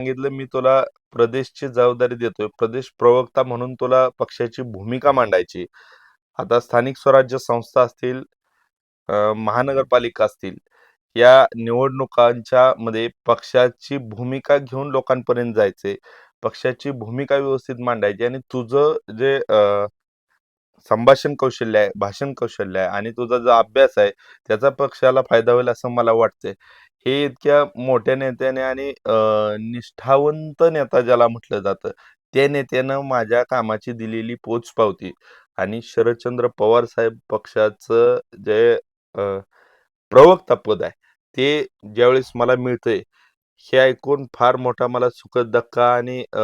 सांगितलं मी तुला प्रदेशची जबाबदारी देतोय. प्रदेश प्रवक्ता म्हणून तुला पक्षाची भूमिका मांडायची. आता स्थानिक स्वराज्य संस्था असतील महानगरपालिका असतील या निवडणुकांच्या मध्ये पक्षाची भूमिका घेऊन लोकांपर्यंत जायचे पक्षाची भूमिका व्यवस्थित मांडायची आणि तुझं जे संभाषण कौशल्य आहे भाषण कौशल्य आहे आणि तुझा जो अभ्यास आहे त्याचा पक्षाला फायदा होईल असं मला वाटतंय. हे इतक्या मोठ्या नेत्याने आणि अ, निष्ठावंत नेता ज्याला म्हटलं जातं त्या नेत्यानं माझ्या कामाची दिलेली पोचपावती आणि शरदचंद्र पवार साहेब पक्षाचं जे अ, प्रवक्ता पद आहे ते ज्यावेळेस मला मिळतंय हे ऐकून फार मोठा मला सुखद धक्का आणि अ,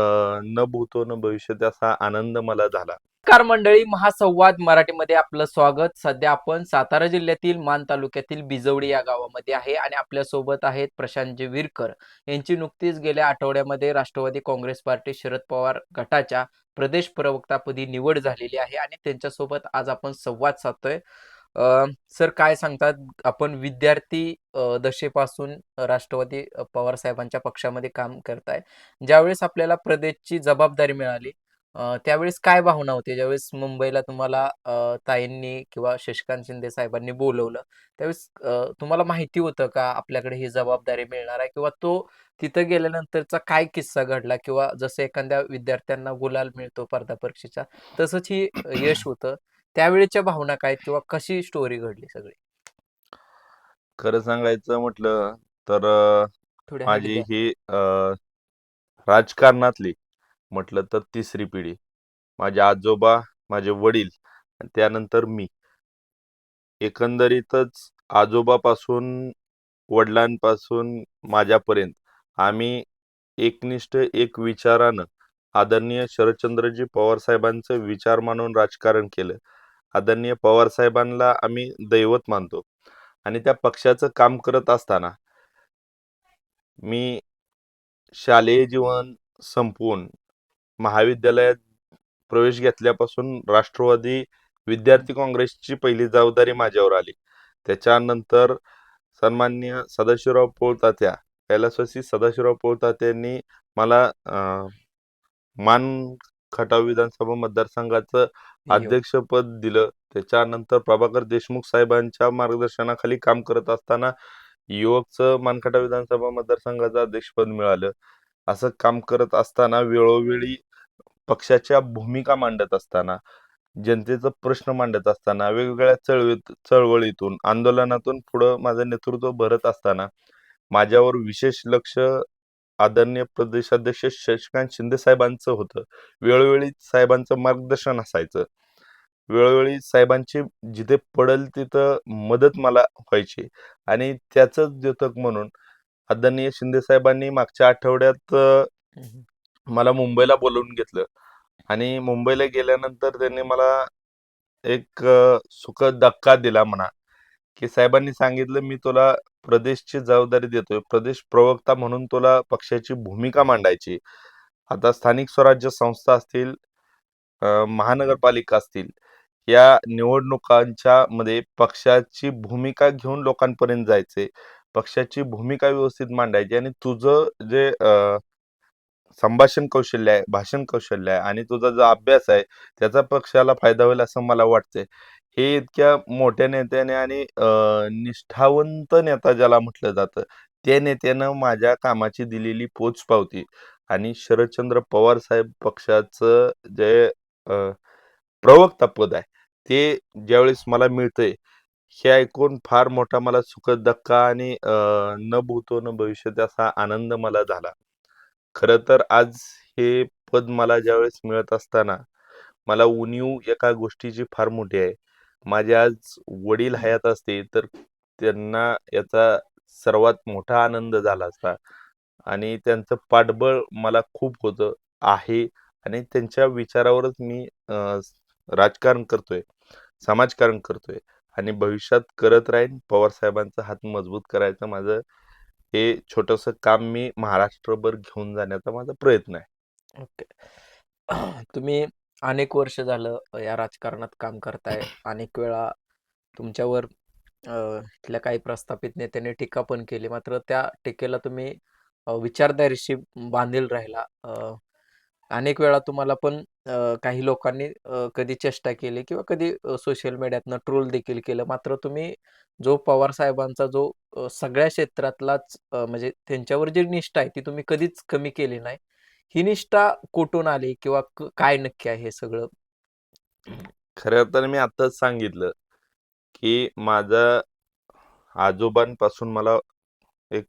न भूतो न भविष्यात असा आनंद मला झाला. नमस्कार मंडळी महासंवाद मराठीमध्ये आपलं स्वागत. सध्या आपण सातारा जिल्ह्यातील मान तालुक्यातील बिजवडी या गावामध्ये आहे आणि आपल्यासोबत आहेत प्रशांतजी विरकर. यांची नुकतीच गेल्या आठवड्यामध्ये राष्ट्रवादी काँग्रेस पार्टी शरद पवार गटाच्या प्रदेश प्रवक्तापदी निवड झालेली आहे आणि त्यांच्यासोबत आज आपण संवाद साधतोय. सर काय सांगतात? आपण विद्यार्थी दशेपासून राष्ट्रवादी पवार साहेबांच्या पक्षामध्ये काम करताय. ज्यावेळेस आपल्याला प्रदेशची जबाबदारी मिळाली त्यावेळेस काय भावना होती? ज्यावेळेस मुंबईला तुम्हाला ताईंनी किंवा शशिकांत शिंदे साहेबांनी बोलवलं त्यावेळेस तुम्हाला माहिती होतं का आपल्याकडे ही जबाबदारी मिळणार आहे? किंवा तो तिथं गेल्यानंतरचा काय किस्सा घडला? किंवा जसं एखाद्या विद्यार्थ्यांना गुलाल मिळतो स्पर्धा परीक्षेचा तसंच ही यश होतं. त्यावेळेच्या भावना काय किंवा कशी स्टोरी घडली सगळी? खरं सांगायचं म्हटलं तर माझी. ही राजकारणातली म्हटलं तर तिसरी पिढी. माझे आजोबा माझे वडील आणि त्यानंतर मी. एकंदरीतच आजोबापासून वडिलांपासून माझ्यापर्यंत आम्ही एकनिष्ठ एक विचारानं आदरणीय शरदचंद्रजी पवार साहेबांचं विचार मानून राजकारण केलं. आदरणीय पवार साहेबांना आम्ही दैवत मानतो आणि त्या पक्षाचं काम करत असताना मी शालेय जीवन संपवून महाविद्यालयात प्रवेश घेतल्यापासून राष्ट्रवादी विद्यार्थी काँग्रेसची पहिली जबाबदारी माझ्यावर आली. त्याच्यानंतर सन्माननीय सदाशिवराव पोळतात्या कैलासवासी सदाशिवराव पोळतात्यांनी मला मान खटाव विधानसभा मतदारसंघाचं अध्यक्षपद दिलं. त्याच्यानंतर प्रभाकर देशमुख साहेबांच्या मार्गदर्शनाखाली काम करत असताना युवकचं मानखटा विधानसभा मतदारसंघाचं अध्यक्षपद मिळालं. असं काम करत असताना वेळोवेळी पक्षाच्या भूमिका मांडत असताना जनतेचा प्रश्न मांडत असताना वेगवेगळ्या चळवळीत चळवळीतून आंदोलनातून पुढं माझं नेतृत्व भरत असताना माझ्यावर विशेष लक्ष आदरणीय प्रदेशाध्यक्ष शशिकांत शिंदे साहेबांचं होतं. वेळोवेळी साहेबांचं मार्गदर्शन असायचं. वेळोवेळी साहेबांची जिथे पडेल तिथं मदत मला व्हायची. आणि त्याचंच द्योतक म्हणून आदरणीय शिंदे साहेबांनी मागच्या आठवड्यात मला मुंबईला बोलवून घेतलं. आणि मुंबईला गेल्यानंतर त्यांनी मला एक सुखद धक्का दिला म्हणा की साहेबांनी सांगितलं मी तुला प्रदेशची जबाबदारी देतोय. प्रदेश प्रवक्ता म्हणून तुला पक्षाची भूमिका मांडायची. आता स्थानिक स्वराज्य संस्था असतील महानगरपालिका असतील या निवडणुकांच्या मध्ये पक्षाची भूमिका घेऊन लोकांपर्यंत जायचे. पक्षाची भूमिका व्यवस्थित मांडायची. आणि तुझं जे संभाषण कौशल्य आहे भाषण कौशल्य आहे आणि तुझा जो अभ्यास आहे त्याचा पक्षाला फायदा होईल असं मला वाटतंय. हे इतक्या मोठ्या नेत्याने आणि निष्ठावंत नेता ज्याला म्हटलं जातं त्या नेत्यानं माझ्या कामाची दिलेली पोच पावती आणि शरदचंद्र पवार साहेब पक्षाचं जे प्रवक्ता पद आहे ते ज्यावेळेस मला मिळतंय हे ऐकून फार मोठा मला सुखद धक्का आणि न भूतो न भविष्यात असा आनंद मला झाला. खरं तर आज हे पद मला ज्यावेळेस मिळत असताना मला उणीव एका गोष्टीची फार मोठी आहे. माझे आज वडील हयात असते तर त्यांना याचा सर्वात मोठा आनंद झाला असता. आणि त्यांचं पाठबळ मला खूप होतं आहे. आणि त्यांच्या विचारावरच मी राजकारण करतोय समाजकारण करतोय. आणि भविष्यात करत राहीन पवार साहेबांचा हात मजबूत करायचं माझं हे छोटंसं काम मी महाराष्ट्रभर घेऊन जाण्याचा माझा प्रयत्न आहे. ओके. तुम्ही अनेक वर्ष झालं या राजकारणात काम करताय. अनेक वेळा तुमच्यावर अ, इथल्या काही प्रस्थापित नेत्यांनी टीका पण केली. मात्र त्या टीकेला तुम्ही अ, विचारधारेशी बांधील राहिला. अ, अनेक वेळा तुम्हाला पण अ, काही लोकांनी अ, कधी चेष्टा केली किंवा कधी अ, सोशल मीडियातनं ट्रोल देखील केलं. मात्र तुम्ही जो पवार साहेबांचा जो अ, सगळ्या क्षेत्रातलाच अ, म्हणजे त्यांच्यावर जी निष्ठा आहे ती तुम्ही कधीच कमी केली नाही. ही निष्ठा कुठून आली किंवा क काय नक्की आहे हे सगळं? खरं तर मी आत्ताच सांगितलं, की माझा आजोबांपासून मला एक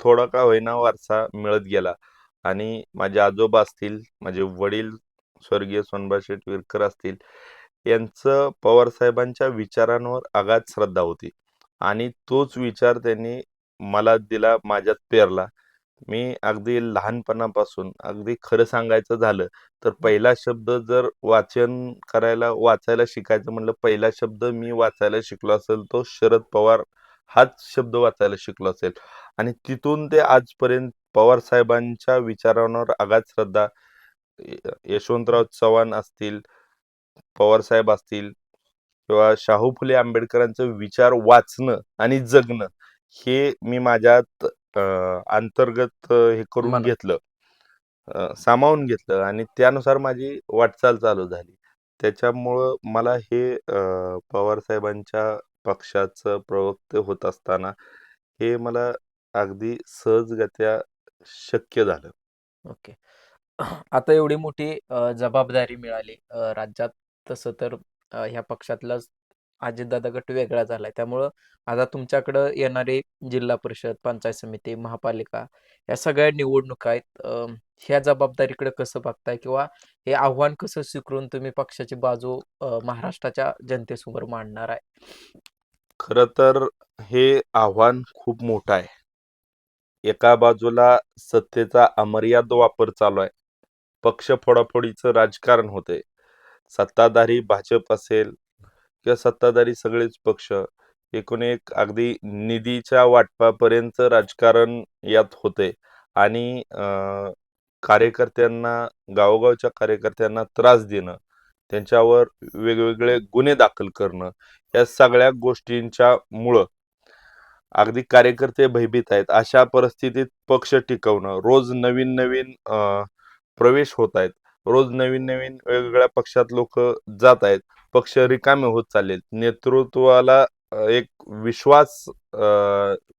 थोडा का होईना वारसा मिळत गेला आणि माझे आजोबा असतील, माझे वडील स्वर्गीय सोनबा शेठ विरकर असतील, यांचं पवारसाहेबांच्या विचारांवर आघात श्रद्धा होती आणि तोच विचार त्यांनी मला दिला, माझ्यात पेरला. मी अगदी लहानपणापासून अगदी खरं सांगायचं झालं, तर पहिला शब्द जर वाचन करायला, वाचायला शिकायचं म्हणलं, पहिला शब्द मी वाचायला शिकलो असेल, तो शरद पवार हाच शब्द वाचायला शिकलो असेल आणि तिथून ते आजपर्यंत पवार साहेबांच्या विचारांवर अगाध श्रद्धा यशवंतराव चव्हाण असतील, पवार साहेब असतील किंवा शाहू फुले आंबेडकरांचे विचार वाचणं आणि जगणं हे मी माझ्यात अंतर्गत हे करून. घेतलं. सामावून घेतलं आणि त्यानुसार माझी वाटचाल चालू झाली. त्याच्यामुळं मला हे पवार साहेबांच्या पक्षाचं प्रवक्ते होत असताना हे मला अगदी सहजगत्या शक्य झालं. ओके. आता एवढी मोठी अ, जबाबदारी मिळाली अ, राज्यात तसं तर अ, ह्या पक्षातलाच अजितदादा गट वेगळा झालाय. त्यामुळं आता तुमच्याकडं येणारी जिल्हा परिषद, पंचायत समिती, महापालिका या सगळ्या निवडणुका आहेत. अ, ह्या जबाबदारीकडे कसं बघताय किंवा हे आव्हान कसं स्वीकारून तुम्ही पक्षाची बाजू अ, महाराष्ट्राच्या जनतेसमोर मांडणार आहे? खरं तर हे आव्हान खूप मोठं आहे. एका बाजूला सत्तेचा अमर्याद वापर चालू आहे. पक्ष फोडाफोडीचं राजकारण होतंय. सत्ताधारी भाजप असेल किंवा सत्ताधारी सगळेच पक्ष एकूण एक अगदी निधीच्या वाटपापर्यंत राजकारण यात होते आणि कार्यकर्त्यांना गावोगावच्या कार्यकर्त्यांना त्रास देणं, त्यांच्यावर वेगवेगळे गुन्हे दाखल करणं, या सगळ्या गोष्टींच्या मुळं अगदी कार्यकर्ते भयभीत आहेत. अशा परिस्थितीत पक्ष टिकवणं, रोज नवीन-नवीन प्रवेश होत आहेत. रोज नवीन-नवीन वेगवेगळ्या पक्षात लोक जात आहेत. पक्ष रिकामे होत चाललेत. नेतृत्वाला एक विश्वास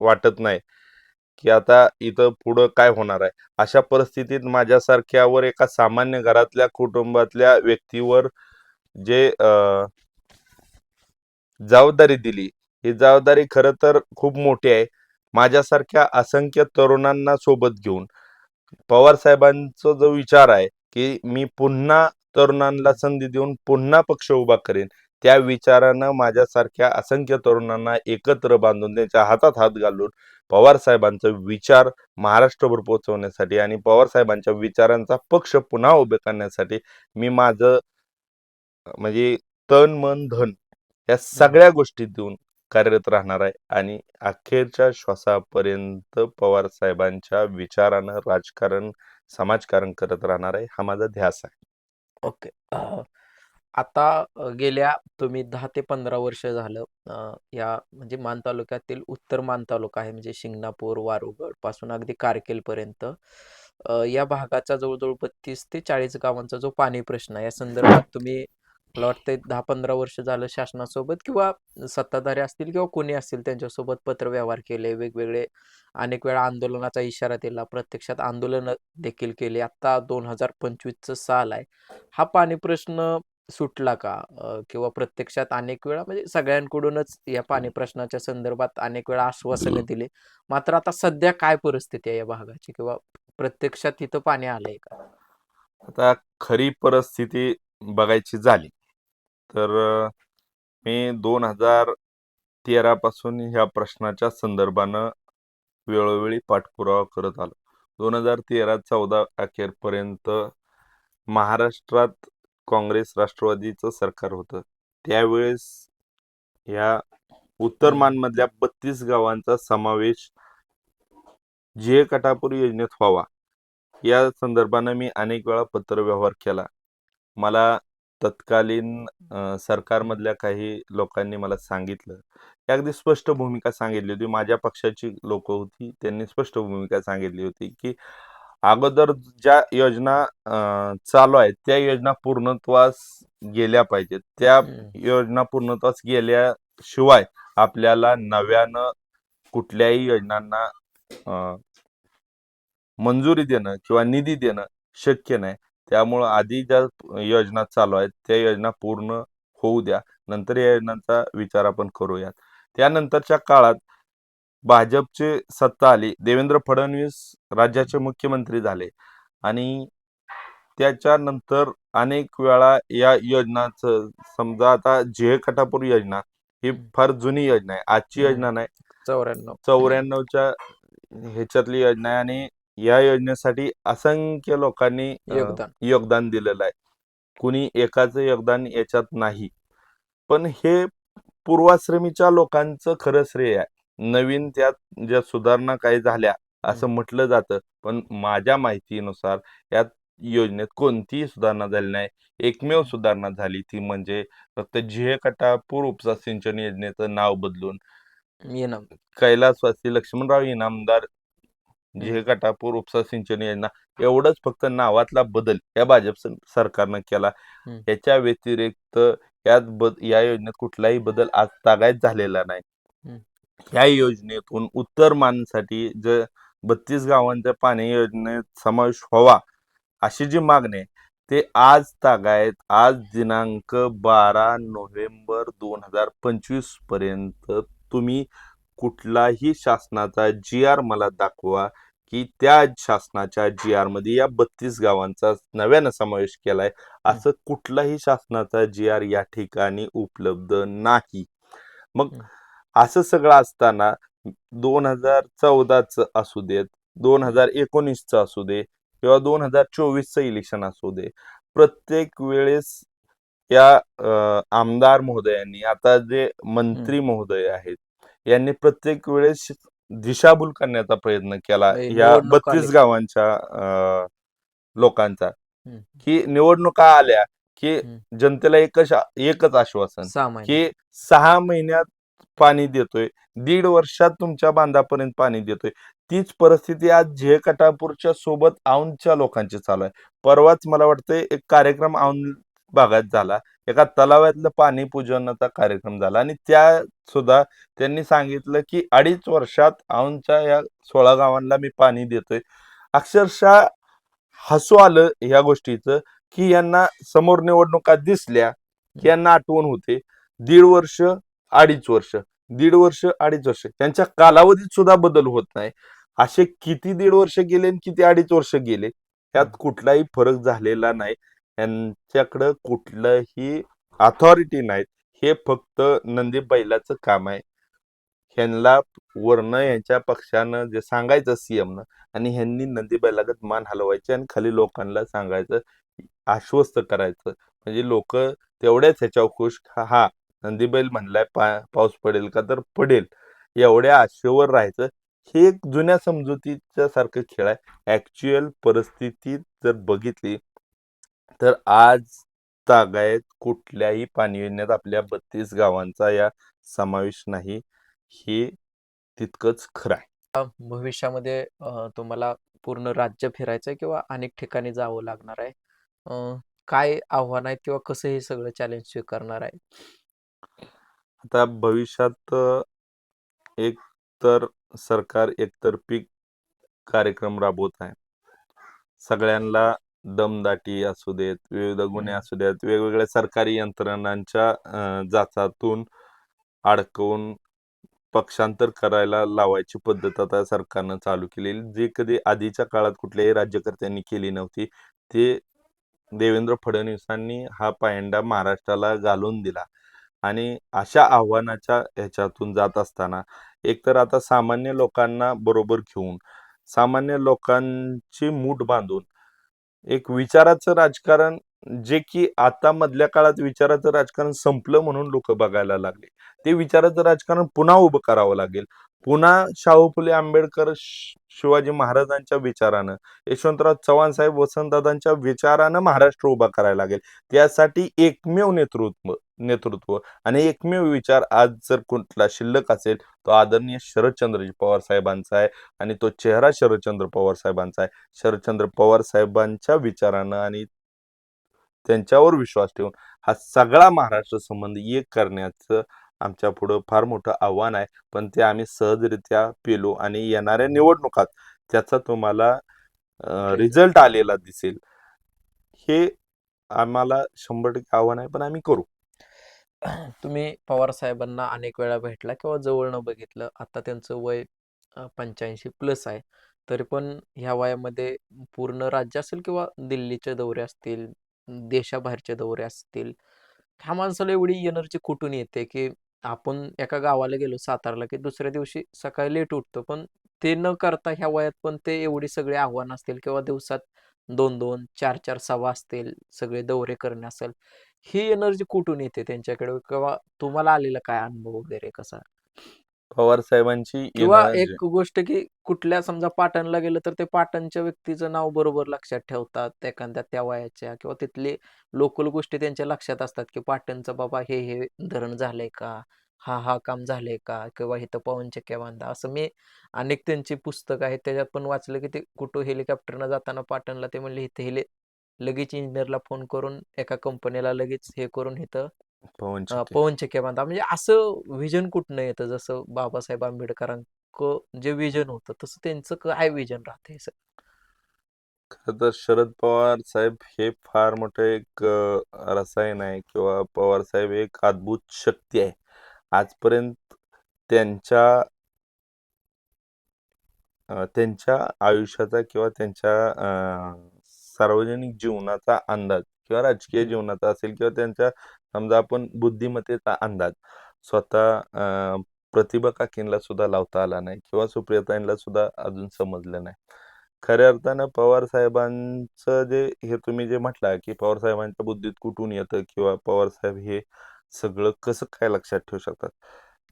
वाटत नाही, की आता इथं पुढं काय होणार आहे? अशा परिस्थितीत माझ्यासारख्यावर एका सामान्य घरातल्या कुटुंबातल्या व्यक्तीवर जे जबाबदारी दिली, ही जबाबदारी खरं तर खूप मोठी आहे. माझ्यासारख्या असंख्य तरुणांना सोबत घेऊन पवार साहेबांचा जो विचार आहे, की मी पुन्हा तरुणांना संधी देऊन पुन्हा पक्ष उभा करेन. त्या विचारानं माझ्यासारख्या असंख्य तरुणांना एकत्र बांधून त्यांच्या हातात हात घालून पवार साहेबांचा विचार महाराष्ट्रभर पोहोचवण्यासाठी आणि पवार साहेबांच्या विचारांचा पक्ष पुन्हा उभे करण्यासाठी मी माझं म्हणजे तन, मन, धन या सगळ्या गोष्टी देऊन कार्यरत राहणार आहे आणि अखेरच्या श्वासापर्यंत पवार साहेबांच्या विचारानं राजकारण, समाजकारण करत राहणार आहे. हा माझा ध्यास आहे. ओके. आता गेल्या तुम्ही दहा ते 15 वर्ष झालं या म्हणजे मान तालुक्यातील उत्तर मान तालुका आहे म्हणजे शिंगणापूर, वारुगडपासून अगदी कारकेलपर्यंत या भागाचा जवळजवळ बत्तीस ते 40 गावांचा जो पाणी प्रश्न आहे, या संदर्भात तुम्ही मला वाटतंय 10-15 वर्ष झालं शासनासोबत किंवा सत्ताधारी असतील किंवा कोणी असतील त्यांच्यासोबत पत्रव्यवहार केले. वेगवेगळे अनेक वेळा आंदोलनाचा इशारा दिला. प्रत्यक्षात आंदोलन देखील केले आता 2025चं साल आहे. हा पाणी प्रश्न सुटला का? किंवा प्रत्यक्षात अनेक वेळा म्हणजे सगळ्यांकडूनच या पाणी प्रश्नाच्या संदर्भात अनेक वेळा आश्वासनं दिली. मात्र आता सध्या काय परिस्थिती आहे या भागाची किंवा प्रत्यक्षात तिथं पाणी आलंय का? आता खरी परिस्थिती बघायची झाली, तर मी दोन हजार तेरापासून ह्या प्रश्नाच्या संदर्भानं वेळोवेळी पाठपुरावा करत आलो. 2013-14 अखेरपर्यंत महाराष्ट्रात काँग्रेस राष्ट्रवादीचं सरकार होतं. त्यावेळेस ह्या उत्तर मानमधल्या 32 गावांचा समावेश जे कटापूर योजनेत व्हावा, या संदर्भानं मी अनेक वेळा पत्रव्यवहार केला. मला तत्कालीन अ, सरकारमधल्या काही लोकांनी मला सांगितलं. की अगदी स्पष्ट भूमिका सांगितली होती. माझ्या पक्षाची लोक होती त्यांनी स्पष्ट भूमिका सांगितली होती की अगोदर ज्या योजना अ, चालू आहेत त्या योजना पूर्णत्वास गेल्या पाहिजेत. त्या. योजना पूर्णत्वास गेल्याशिवाय आपल्याला नव्यानं कुठल्याही योजनांना अ, मंजुरी देणं किंवा निधी देणं शक्य नाही. त्यामुळं आधी ज्या योजना चालू आहेत त्या योजना पूर्ण होऊ द्या. नंतर या योजनांचा विचार आपण करूयात. त्यानंतरच्या काळात भाजपची सत्ता आली देवेंद्र फडणवीस राज्याचे मुख्यमंत्री झाले आणि त्याच्यानंतर अनेक वेळा या योजनाचं समजा आता झे कटापूर योजना ही फार जुनी योजना आहे आजची. योजना नाही. चौऱ्याण्णव. चौऱ्याण्णवच्या ह्याच्यातली योजना आहे आणि या योजनेसाठी असंख्य लोकांनी अ, योगदान. योगदान दिलेलं आहे. कुणी एकाचं योगदान याच्यात नाही. पण हे पूर्वाश्रमीच्या लोकांचं खरं श्रेय आहे. नवीन त्यात ज्या सुधारणा काही झाल्या असं म्हटलं जातं. पण माझ्या माहितीनुसार यात योजनेत कोणतीही सुधारणा झाली नाही. एकमेव सुधारणा झाली ती म्हणजे फक्त झिहे कटापूर उपसा सिंचन योजनेचं नाव बदलून येणं कैलासवासी लक्ष्मणराव इनामदार झिहे कटापूर उपसा सिंचन योजना एवढंच फक्त नावातला बदल या भाजप सर- सरकारनं केला. याच्या व्यतिरिक्त यात बद या योजनेत कुठलाही बदल आज तागायत झालेला नाही. ह्या योजनेतून उत्तर मानसाठी जे बत्तीस गावांच्या पाणी योजनेत समावेश व्हावा अशी जी मागणी आहे ते आज तागायत आज दिनांक बारा नोव्हेंबर दोन हजार पंचवीसपर्यंत तुम्ही कुठलाही शासनाचा जी आर मला दाखवा की त्या शासनाच्या जी आरमध्ये या बत्तीस गावांचा नव्यानं समावेश केलाय. असं कुठलाही शासनाचा जी आर या ठिकाणी उपलब्ध नाही. मग. असं सगळं असताना दोन हजार चौदाच असू देत दोन हजार एकोणीसचं असू दे किंवा दोन हजार चोवीसचं इलेक्शन असू दे प्रत्येक वेळेस या आमदार महोदयांनी आता जे मंत्री महोदय आहेत यांनी प्रत्येक वेळेस दिशाभूल करण्याचा प्रयत्न केला या बत्तीस. गावांच्या लोकांचा. की निवडणुका आल्या की. जनतेला एकच एकच आश्वासन की सहा महिन्यात पाणी देतोय दीड वर्षात तुमच्या बांधापर्यंत पाणी देतोय तीच परिस्थिती आज झे कटापूरच्या सोबत औंधच्या लोकांची चालू आहे परवाच मला वाटतंय एक कार्यक्रम औंध भागात झाला. एका तलावातलं पाणी पूजनाचा कार्यक्रम झाला आणि त्या सुद्धा त्यांनी सांगितलं की अडीच वर्षात औंच्या या सोळा गावांना मी पाणी देतोय. अक्षरशः हसू आलं ह्या गोष्टीचं की यांना समोर निवडणुका दिसल्या की यांना आठवण होते. दीड वर्ष अडीच वर्ष. दीड वर्ष अडीच वर्ष. त्यांच्या कालावधीत सुद्धा बदल होत नाही. असे किती दीड वर्ष गेले आणि किती अडीच वर्ष गेले त्यात कुठलाही फरक झालेला नाही. यांच्याकडं कुठलंही अथॉरिटी नाहीत. हे फक्त नंदी बैलाचं काम आहे. ह्यांना वर्ण यांच्या पक्षानं जे सांगायचं सीएमनं आणि ह्यांनी नंदी बैलागत मान हलवायचे आणि खाली लोकांना सांगायचं आश्वस्त करायचं. म्हणजे लोक तेवढ्याच ह्याच्यावर खुश हा नंदीबैल म्हणलाय पा पाऊस पडेल का तर पडेल. एवढ्या आशेवर राहायचं. हे एक जुन्या समजुतीच्या सारखं खेळ आहे. ऍक्च्युअल परिस्थितीत जर बघितली तर आज तागायत कुठल्याही पाणी योजनेत आपल्या बत्तीस गावांचा या समावेश नाही हे तितकंच खरं आहे. भविष्यामध्ये तुम्हाला पूर्ण राज्य फिरायचं किंवा अनेक ठिकाणी जावं लागणार आहे? काय आव्हान आहेत किंवा कसं हे सगळं चॅलेंज स्वीकारणार आहे? आता भविष्यात एक तर सरकार एकतर्फी कार्यक्रम राबवत आहे. सगळ्यांना दमदाटी असू देत विविध गुन्हे. असू देत वेगवेगळ्या सरकारी यंत्रणांच्या जाचातून अडकवून पक्षांतर करायला लावायची पद्धत आता सरकारनं चालू केलेली जी कधी आधीच्या काळात कुठल्याही राज्यकर्त्यांनी केली नव्हती ते देवेंद्र फडणवीसांनी हा पायंडा महाराष्ट्राला घालून दिला आणि अशा आव्हानाच्या ह्याच्यातून जात असताना एकतर आता सामान्य लोकांना बरोबर घेऊन सामान्य लोकांची मूठ बांधून एक विचाराचं राजकारण जे की आता मधल्या काळात विचाराचं राजकारण संपलं म्हणून लोक बघायला लागले. ते विचाराचं राजकारण पुन्हा उभं करावं लागेल. पुन्हा शाहू फुले आंबेडकर शिवाजी महाराजांच्या विचारानं यशवंतराव चव्हाण साहेब वसंतदादांच्या विचारानं महाराष्ट्र उभा करायला लागेल. त्यासाठी एकमेव नेतृत्व नेतृत्व आणि एकमेव विचार आज जर कुठला शिल्लक असेल तो आदरणीय शरदचंद्रजी पवार साहेबांचा आहे आणि तो चेहरा शरदचंद्र पवार साहेबांचा आहे. शरदचंद्र पवार साहेबांच्या विचारानं आणि त्यांच्यावर विश्वास ठेवून हा सगळा महाराष्ट्र संबंध एक करण्याचं आमच्या पुढं फार मोठं आव्हान आहे. पण ते आम्ही सहजरित्या पेलो आणि येणाऱ्या निवडणुकात त्याचा तुम्हाला रिझल्ट आलेला दिसेल. हे आम्हाला शंभर टक्के आव्हान आहे पण आम्ही करू. तुम्ही पवार साहेबांना अनेक वेळा भेटला किंवा जवळनं बघितलं आता त्यांचं वय पंच्याऐंशी प्लस आहे. तरी पण ह्या वयामध्ये पूर्ण राज्य असेल किंवा दिल्लीचे दौरे असतील देशाबाहेरचे दौरे असतील. ह्या माणसाला एवढी एनर्जी कुठून येते की आपण एका गावाला गेलो सातारला की दुसऱ्या दिवशी सकाळी लेट उठतो पण ते न करता ह्या वयात पण ते एवढी सगळे आव्हान असतील किंवा दिवसात दोन दोन चार चार सभा असतील सगळे दौरे करणे असेल. ही एनर्जी कुठून येते त्यांच्याकडे? किंवा तुम्हाला आलेला काय अनुभव वगैरे कसा? पवार साहेबांची किंवा एक गोष्ट की कुठल्या समजा पाटणला गेलं तर ते पाटणच्या व्यक्तीचं नाव बरोबर लक्षात ठेवतात एखाद्या त्या वयाच्या किंवा तिथले लोकल गोष्टी त्यांच्या लक्षात असतात की पाटणचं बाबा हे हे धरण झालंय का? हा हा काम झालंय का? किंवा इथं पवन चक्क्या बांधा असं मी अनेक त्यांची पुस्तक आहेत त्याच्यात पण वाचलं की ते कुठं हेलिकॉप्टरनं जाताना पाटणला ते म्हणले इथे हेले लगेच इंजिनियरला फोन करून एका कंपनीला लगेच हे करून इथं पवन अं, चक्की. पवन चक्क्या बांधा म्हणजे असं विजन कुठनं येतं जसं बाबासाहेब आंबेडकरांचं जे विजन होतं तसं त्यांचं काय विजन राहते खरं तर शरद पवार साहेब हे फार मोठं एक अ, रसायन आहे किंवा पवार साहेब एक अद्भुत शक्ती आहे आजपर्यंत त्यांच्या अ, त्यांच्या आयुष्याचा किंवा त्यांच्या अ, सार्वजनिक जीवनाचा अंदाज किंवा राजकीय. जीवनाचा असेल किंवा त्यांच्या समजा आपण बुद्धिमत्तेचा अंदाज स्वतः प्रतिभा काकींना सुद्धा लावता आला नाही किंवा सुप्रियताईंना सुद्धा अजून समजलं नाही. खऱ्या अर्थानं पवार साहेबांचं जे हे तुम्ही जे म्हटला की पवार साहेबांच्या बुद्धीत कुठून येतं किंवा पवार साहेब हे सगळं कसं काय लक्षात ठेवू शकतात?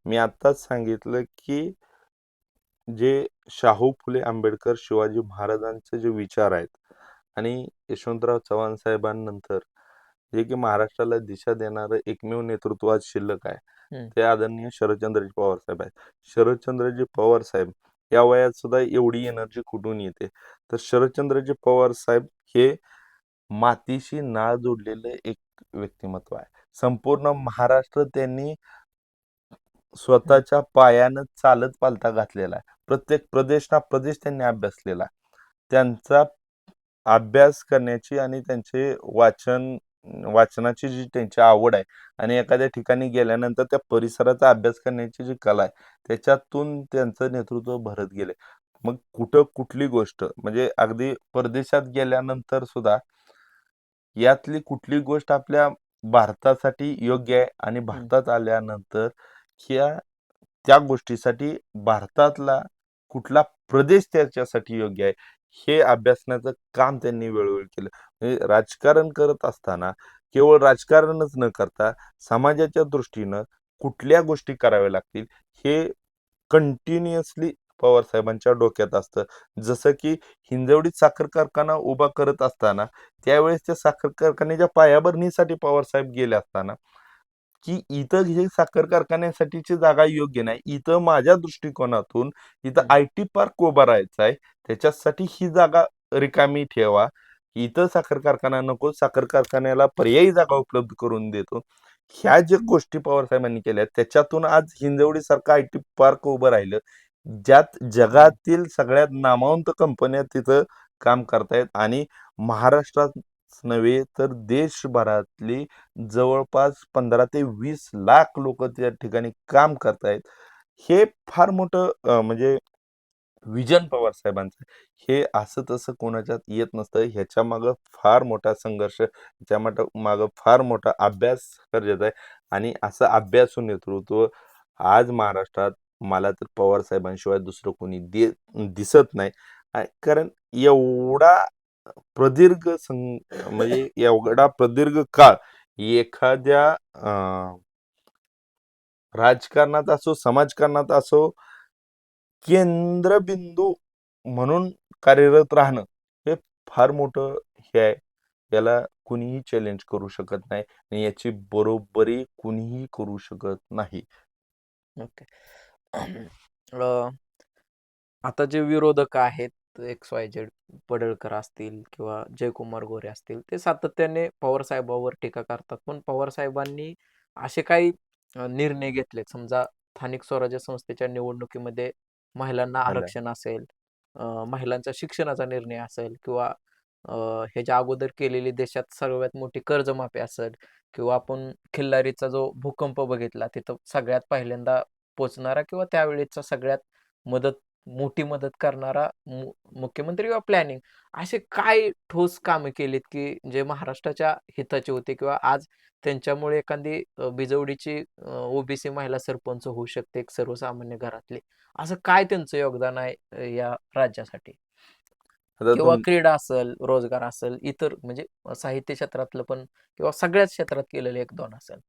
मी आत्ताच सांगितलं की जे शाहू फुले आंबेडकर शिवाजी महाराजांचे जे विचार आहेत आणि यशवंतराव चव्हाण साहेबांनंतर जे की महाराष्ट्राला दिशा देणारं एकमेव नेतृत्व आज शिल्लक आहे. ते आदरणीय शरदचंद्रजी पवार साहेब आहेत. शरदचंद्रजी पवार साहेब या वयात सुद्धा एवढी एनर्जी कुठून येते? तर शरदचंद्रजी पवार साहेब हे मातीशी नाळ जोडलेलं एक व्यक्तिमत्व आहे. संपूर्ण महाराष्ट्र त्यांनी स्वतःच्या पायानं चालत पालता घातलेला आहे. प्रत्येक प्रदेश ना प्रदेश त्यांनी अभ्यासलेला आहे. त्यांचा अभ्यास करण्याची आणि त्यांचे वाचन वाचनाची जी त्यांची आवड आहे आणि एखाद्या ठिकाणी गेल्यानंतर त्या परिसराचा अभ्यास करण्याची जी कला आहे त्याच्यातून त्यांचं नेतृत्व भरत गेले. मग कुठं कुठली गोष्ट म्हणजे अगदी परदेशात गेल्यानंतर सुद्धा यातली कुठली गोष्ट आपल्या भारतासाठी योग्य आहे आणि भारतात आल्यानंतर ह्या त्या गोष्टीसाठी भारतातला कुठला प्रदेश त्याच्यासाठी योग्य आहे? हे अभ्यासण्याचं काम त्यांनी वेळोवेळी केलं. म्हणजे राजकारण करत असताना केवळ राजकारणच न करता समाजाच्या दृष्टीनं कुठल्या गोष्टी कराव्या लागतील हे कंटिन्युअसली पवार साहेबांच्या डोक्यात असतं. जसं की हिंजवडीत साखर कारखाना उभा करत असताना त्यावेळेस त्या साखर कारखान्याच्या पायाभरणीसाठी पवार साहेब गेले असताना की इथं हे साखर कारखान्यासाठीची जागा योग्य नाही. इथं माझ्या दृष्टिकोनातून इथं. आय टी पार्क उभा राहायचा आहे. त्याच्यासाठी ही जागा रिकामी ठेवा. इथं साखर कारखाना नको. साखर कारखान्याला पर्यायी जागा उपलब्ध करून देतो. ह्या ज्या गोष्टी पवार साहेबांनी केल्या त्याच्यातून आज हिंजवडी सारखं आय टी पार्क उभं राहिलं. ज्यात जगातील सगळ्यात नामावंत कंपन्या तिथं काम करतायत आणि महाराष्ट्रात नव्हे तर देशभरातली जवळपास पंधरा ते वीस लाख लोक त्या ठिकाणी काम करतायत हे फार मोठं म्हणजे विजन पवार साहेबांचं हे असं तसं कोणाच्यात येत नसतं. ह्याच्या मागं फार मोठा संघर्ष ह्याच्या माट मागं फार मोठा अभ्यास गरजेचा आहे. आणि असं अभ्यासू नेतृत्व आज महाराष्ट्रात मला तर पवार साहेबांशिवाय दुसरं कोणी दे दिसत नाही. कारण एवढा प्रदीर्घ सं म्हणजे एवढा प्रदीर्घ काळ एखाद्या राजकारणात असो समाजकारणात असो केंद्रबिंदू म्हणून कार्यरत राहणं हे फार मोठं हे आहे. याला कुणीही चॅलेंज करू शकत नाही आणि याची बरोबरी कुणीही करू शकत नाही. ओके. अं, आता जे विरोधक आहेत एक्स वाय झेड पडळकर असतील किंवा जयकुमार गोरे असतील ते सातत्याने पवार साहेबांवर टीका करतात पण पवार साहेबांनी असे काही निर्णय घेतलेत समजा स्थानिक स्वराज्य संस्थेच्या निवडणुकीमध्ये महिलांना. आरक्षण असेल अं, महिलांच्या शिक्षणाचा निर्णय असेल किंवा ह्याच्या अगोदर केलेली देशात सर्वात मोठी कर्जमाफी असेल किंवा आपण खिल्लारीचा जो भूकंप बघितला तिथं सगळ्यात पहिल्यांदा पोचणारा किंवा त्यावेळेचा सगळ्यात मदत मोठी मदत करणारा मुख्यमंत्री किंवा प्लॅनिंग असे काय ठोस कामे केलीत की जे महाराष्ट्राच्या हिताचे होते किंवा आज त्यांच्यामुळे एखादी बिजवडीची ओबीसी महिला सरपंच होऊ शकते एक सर्वसामान्य घरातली? असं काय त्यांचं योगदान आहे या राज्यासाठी? किंवा क्रीडा असेल रोजगार असेल इतर म्हणजे साहित्य क्षेत्रातलं पण किंवा सगळ्याच क्षेत्रात केलेलं एक दोन असेल.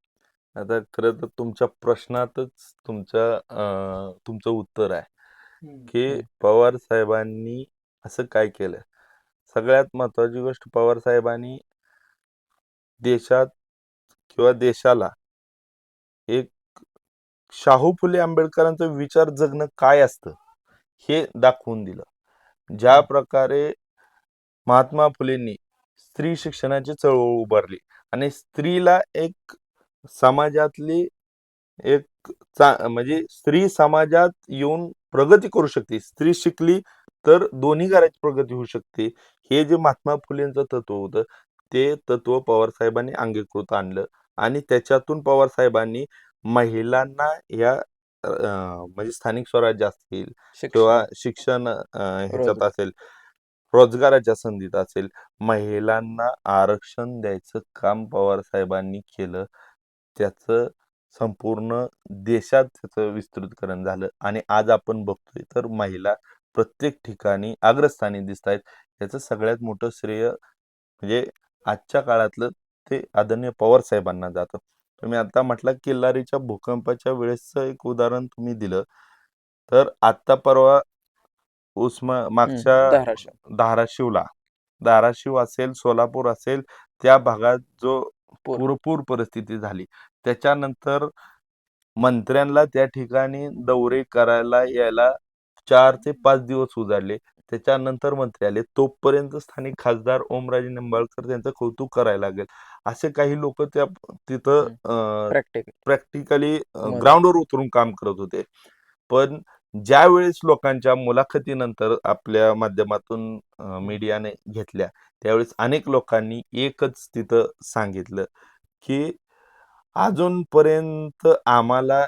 आता खरं तर तुमच्या प्रश्नातच तुमच्या तुमचं उत्तर आहे. की. पवार साहेबांनी असं काय केलं सगळ्यात महत्वाची गोष्ट पवार साहेबांनी देशात किंवा देशाला एक शाहू फुले आंबेडकरांचा विचार जगणं काय असतं हे दाखवून दिलं ज्या. प्रकारे महात्मा फुलेंनी स्त्री शिक्षणाची चळवळ उभारली आणि स्त्रीला एक समाजातली एक चा म्हणजे स्त्री समाजात येऊन प्रगती करू शकते. स्त्री शिकली तर दोन्ही घराची प्रगती होऊ शकते. हे जे महात्मा फुलेंचं तत्व होतं ते तत्व पवार साहेबांनी अंगीकृत आणलं आणि त्याच्यातून पवार साहेबांनी महिलांना या म्हणजे स्थानिक स्वराज्य असतील किंवा शिक्षण ह्याच्यात. असेल रोजगाराच्या संधीत असेल महिलांना आरक्षण द्यायचं काम पवार साहेबांनी केलं त्याचं संपूर्ण देशात त्याचं विस्तृतकरण झालं. आणि आज आपण बघतोय तर महिला प्रत्येक ठिकाणी अग्रस्थानी दिसत आहेत याचं सगळ्यात मोठं श्रेय म्हणजे आजच्या काळातलं ते आदरणीय पवार साहेबांना जातं. तुम्ही आता म्हटलं किल्लारीच्या भूकंपाच्या वेळेसचं एक उदाहरण तुम्ही दिलं. तर आत्ता परवा उस्मा मागच्या धाराशिव. धाराशिवला. धाराशिव असेल सोलापूर असेल त्या भागात जो पूर. पूरपूर परिस्थिती झाली. त्याच्यानंतर मंत्र्यांना त्या ठिकाणी दौरे करायला यायला चार ते पाच दिवस उजाडले. त्याच्यानंतर मंत्री आले. तोपर्यंत स्थानिक खासदार ओमराजे निंबाळकर त्यांचं कौतुक करायला लागेल. असे काही लोक त्या तिथं प्रॅक्टिकल. ग्राउंडवर उतरून काम करत होते. पण ज्या वेळेस लोकांच्या मुलाखतीनंतर आपल्या माध्यमातून मीडियाने घेतल्या त्यावेळेस अनेक लोकांनी एकच तिथं सांगितलं की अजूनपर्यंत आम्हाला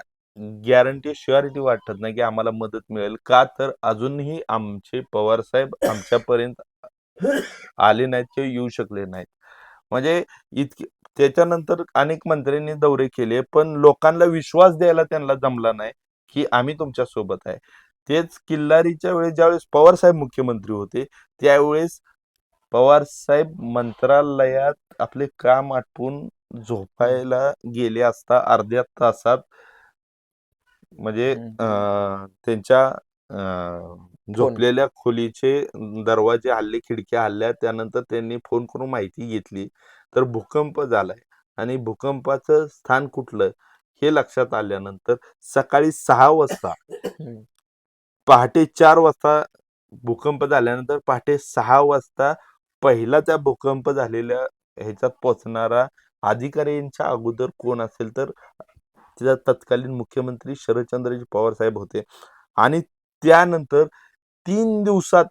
गॅरंटी शुअरिटी वाटत नाही की आम्हाला मदत मिळेल. का तर अजूनही आमचे पवार साहेब आमच्यापर्यंत आले नाहीत किंवा येऊ शकले नाहीत. म्हणजे इतके त्याच्यानंतर अनेक मंत्र्यांनी दौरे केले पण लोकांना विश्वास द्यायला त्यांना जमला नाही की आम्ही तुमच्यासोबत आहे. तेच किल्लारीच्या वेळेस ज्यावेळेस पवार साहेब मुख्यमंत्री होते त्यावेळेस पवार साहेब मंत्रालयात आपले काम आटपून झोपायला गेले असता अर्ध्या तासात म्हणजे त्यांच्या झोपलेल्या खोलीचे दरवाजे हल्ले खिडक्या हल्ल्या त्यानंतर त्यांनी फोन करून माहिती घेतली. तर भूकंप झालाय आणि भूकंपाचं स्थान कुठलं हे लक्षात आल्यानंतर सकाळी सहा वाजता. पहाटे चार वाजता भूकंप झाल्यानंतर पहाटे सहा वाजता पहिला त्या भूकंप झालेल्या ह्याच्यात पोहोचणारा अधिकाऱ्यांच्या अगोदर कोण असेल तर तिचा तत्कालीन मुख्यमंत्री शरदचंद्रजी पवार साहेब होते आणि त्यानंतर तीन दिवसात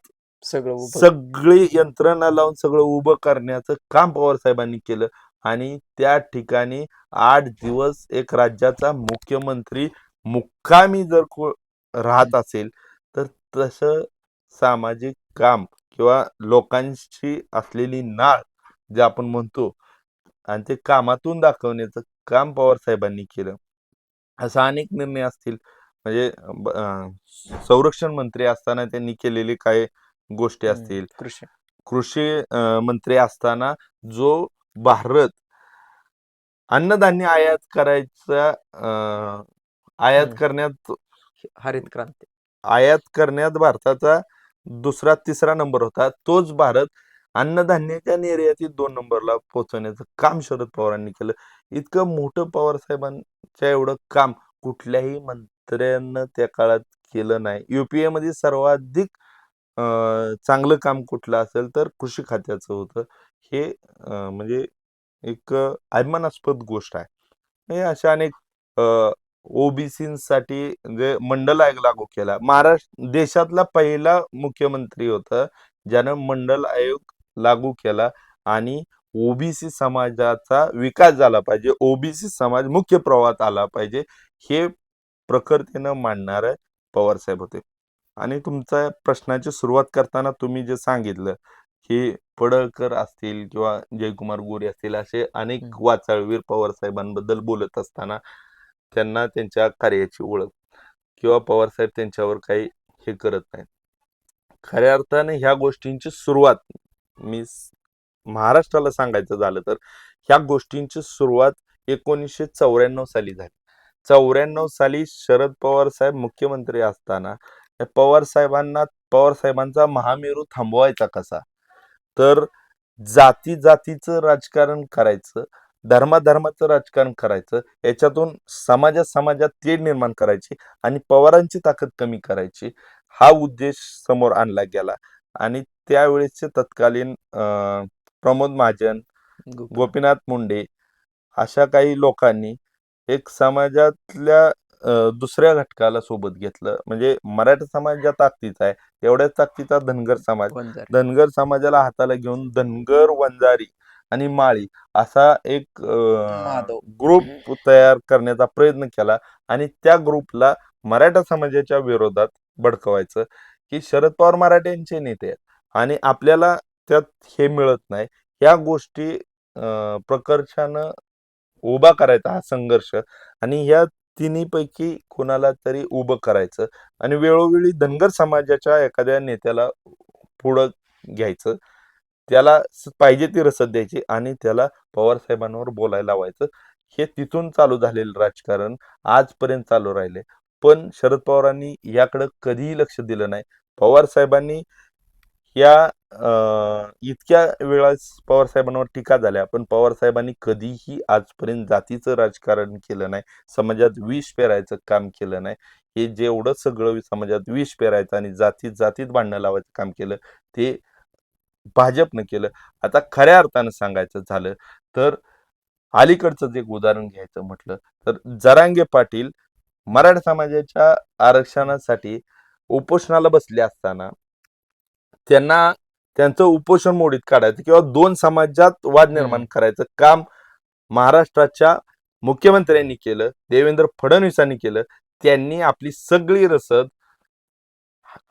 सगळं. सगळी यंत्रणा लावून सगळं उभं करण्याचं काम पवार साहेबांनी केलं आणि त्या ठिकाणी आठ दिवस एक राज्याचा मुख्यमंत्री मुक्कामी जर को राहत असेल तर तसं सामाजिक काम किंवा लोकांशी असलेली नाळ जे आपण म्हणतो आणि ते कामातून दाखवण्याचं काम पवार साहेबांनी केलं. असं अनेक निर्णय असतील. म्हणजे संरक्षण मंत्री असताना त्यांनी केलेले काय गोष्टी. असतील. कृषी. कृषी मंत्री असताना जो भारत अन्नधान्य आयात करायचा आयात. करण्यात हरित क्रांती. आयात करण्यात भारताचा दुसरा तिसरा नंबर होता. तोच भारत अन्नधान्याच्या निर्यातीत दोन नंबरला पोहोचवण्याचं काम शरद पवारांनी केलं. इतकं मोठं पवार साहेबांच्या एवढं काम कुठल्याही मंत्र्यानं त्या काळात केलं नाही. युपीए मध्ये सर्वाधिक चांगलं काम कुठलं असेल तर कृषी खात्याचं होतं. हे म्हणजे एक अभिमानास्पद गोष्ट आहे. हे अशा अनेक ओबीसीसाठी जे मंडल आयोग लागू केला. महाराष्ट्र देशातला पहिला मुख्यमंत्री होता ज्यानं मंडल आयोग लागू केला आणि ओबीसी समाजाचा विकास झाला पाहिजे. ओबीसी समाज मुख्य प्रवाहात आला पाहिजे. हे प्रखरतेनं मांडणारे पवार साहेब होते. आणि तुमच्या प्रश्नाची सुरुवात करताना तुम्ही जे सांगितलं की पडळकर असतील किंवा जयकुमार गोरे असतील असे अनेक. वाचाळवीर पवार साहेबांबद्दल बोलत असताना त्यांना त्यांच्या कार्याची ओळख किंवा पवार साहेब त्यांच्यावर काही हे करत नाहीत. खऱ्या अर्थाने ह्या गोष्टींची सुरुवात मी महाराष्ट्राला सांगायचं झालं तर ह्या गोष्टींची सुरुवात एकोणीसशे चौऱ्याण्णव साली झाली. चौऱ्याण्णव साली शरद पवार साहेब मुख्यमंत्री असताना पवार साहेबांना पवार साहेबांचा महामेरू थांबवायचा कसा? तर जाती जातीचं राजकारण करायचं धर्माधर्माचं राजकारण करायचं याच्यातून समाजात समाजात तेढ निर्माण करायची आणि पवारांची ताकद कमी करायची हा उद्देश समोर आणला गेला. आणि त्यावेळेसचे तत्कालीन अं, प्रमोद महाजन गोपी- गोपीनाथ मुंडे अशा काही लोकांनी एक समाजातल्या अं, दुसऱ्या घटकाला सोबत घेतलं म्हणजे मराठा समाज ज्या ताकदीचा आहे तेवढ्याच ताकदीचा धनगर समाज वंजारी. धनगर समाजाला हाताला घेऊन धनगर वंजारी आणि माळी असा एक माधव. ग्रुप तयार करण्याचा प्रयत्न केला आणि त्या ग्रुपला मराठा समाजाच्या विरोधात भडकवायचं की शरद पवार मराठ्यांचे नेते आहेत. आणि आपल्याला त्यात हे मिळत नाही. या गोष्टी अं, प्रकर्षानं उभा करायचा हा संघर्ष. आणि ह्या तिन्हीपैकी कोणाला तरी उभं करायचं. आणि वेळोवेळी धनगर समाजाच्या एखाद्या नेत्याला पुढं घ्यायचं. त्याला पाहिजे ती रसद द्यायची आणि त्याला पवार साहेबांवर बोलायला लावायचं. हे तिथून चालू झालेलं राजकारण आजपर्यंत चालू राहिले पण शरद पवारांनी याकडे कधीही लक्ष दिलं नाही. पवार साहेबांनी या इतक्या वेळास पवार साहेबांवर टीका झाल्या पण पवार साहेबांनी कधीही आजपर्यंत जातीचं राजकारण केलं नाही समाजात विष पेरायचं काम केलं नाही. हे जेवढं सगळं समाजात विष पेरायचं आणि जातीत जातीत भांडणं लावायचं काम केलं ते भाजपनं केलं. आता खऱ्या अर्थानं सांगायचं झालं तर अलीकडचं जे एक उदाहरण घ्यायचं म्हटलं तर जरांगे पाटील मराठा समाजाच्या आरक्षणासाठी उपोषणाला बसले असताना त्यांना त्यांचं उपोषण मोडीत काढायचं किंवा दोन समाजात वाद निर्माण. करायचं काम महाराष्ट्राच्या मुख्यमंत्र्यांनी केलं देवेंद्र फडणवीसांनी केलं त्यांनी आपली सगळी रसद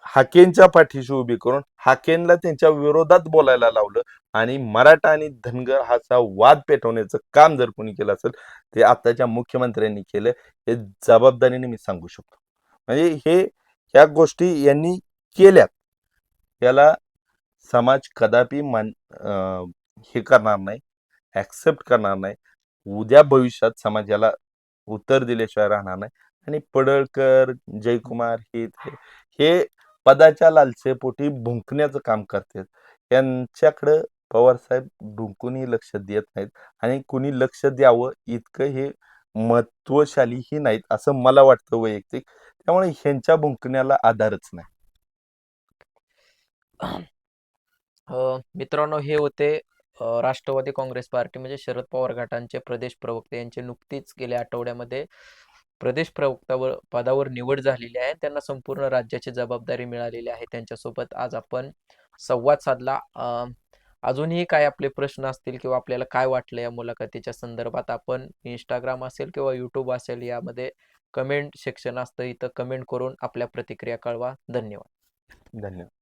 हाकेनच्या पाठीशी उभी करून हाकेनला त्यांच्या विरोधात बोलायला लावलं आणि मराठा आणि धनगर हाचा वाद पेटवण्याचं काम जर कोणी केलं असेल ते आताच्या मुख्यमंत्र्यांनी केलं हे जबाबदारीने मी सांगू शकतो. म्हणजे हे ह्या गोष्टी यांनी केल्यात. याला समाज कदापि मान अं, हे करणार नाही ऍक्सेप्ट करणार नाही. उद्या भविष्यात समाजाला उत्तर दिल्याशिवाय राहणार नाही. आणि पडळकर जयकुमार हे हे पदाच्या लालसेपोटी भुंकण्याचं काम करतात. यांच्याकडं पवार साहेब भुंकूनही लक्ष देत नाहीत आणि कुणी लक्ष द्यावं इतकं हे महत्वशालीही नाहीत असं मला वाटतं वैयक्तिक. त्यामुळे ह्यांच्या भुंकण्याला आधारच नाही. मित्रांनो हे होते राष्ट्रवादी काँग्रेस पार्टी म्हणजे शरद पवार गटांचे प्रदेश प्रवक्ते यांचे नुकतीच गेल्या आठवड्यामध्ये प्रदेश प्रवक्तावर पदावर निवड झालेली आहे. त्यांना संपूर्ण राज्याची जबाबदारी मिळालेली आहे. त्यांच्यासोबत आज आपण संवाद साधला. अजूनही काय आपले प्रश्न असतील किंवा आपल्याला काय वाटलं या मुलाखतीच्या संदर्भात आपण इंस्टाग्राम असेल किंवा युट्यूब असेल यामध्ये कमेंट सेक्शन असतं. इथं कमेंट करून आपल्या प्रतिक्रिया कळवा. धन्यवाद. धन्यवाद.